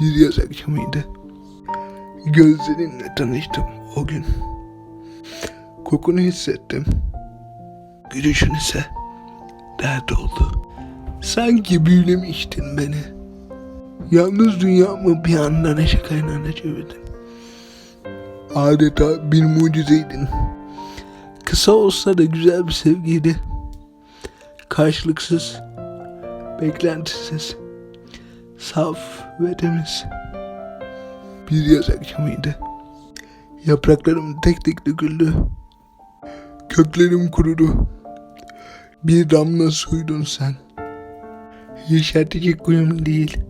Bir yaz akşamıydı. Gözlerinle tanıştım o gün. Kokunu hissettim. Gülüşün ise dert oldu. Sanki büyülemiştin beni. Yalnız dünyamı bir anda neşe kaynağına çevirdin. Adeta bir mucizeydin. Kısa olsa da güzel bir sevgiydi. Karşılıksız, beklentisiz, saf ve temiz. Bir yaz akşamıydı. Yapraklarım tek tek döküldü. Köklerim kurudu. Bir damla suydun sen. Yeşertecek kuyum değil.